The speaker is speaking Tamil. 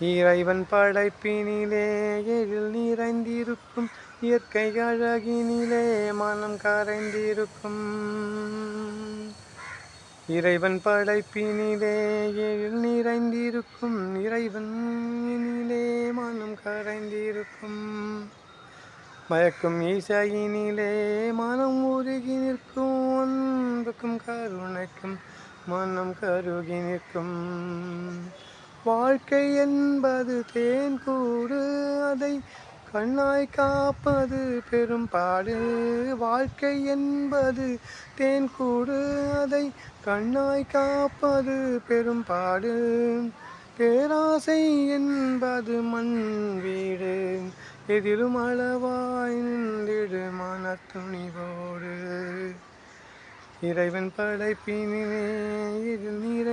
இறைவன் படைப்பினிலே எழில் நிறைந்திருக்கும் இயற்கை அழகினிலே மனம் கரைந்திருக்கும். இறைவன் படைப்பினிலே எழில் நிறைந்திருக்கும் இறைவனிலே மனம் கரைந்திருக்கும். மயக்கும் இசையினிலே மனம் உருகி நிற்கும் அன்புக்கும் கருணைக்கும் மனம் கருகி நிற்கும். வாழ்க்கை என்பது தேன் கூடு அதை கண்ணாய் காப்பது பெரும்பாடு வாழ்க்கை என்பது தேன் கூடு அதை கண்ணாய் காப்பது பெரும்பாடு பேராசை என்பது மண் வீடு. எதிலும் அளவாய் நின்றிடு மனத்துணிவோடு இறைவன் படைப்பினிலே இதில் நீர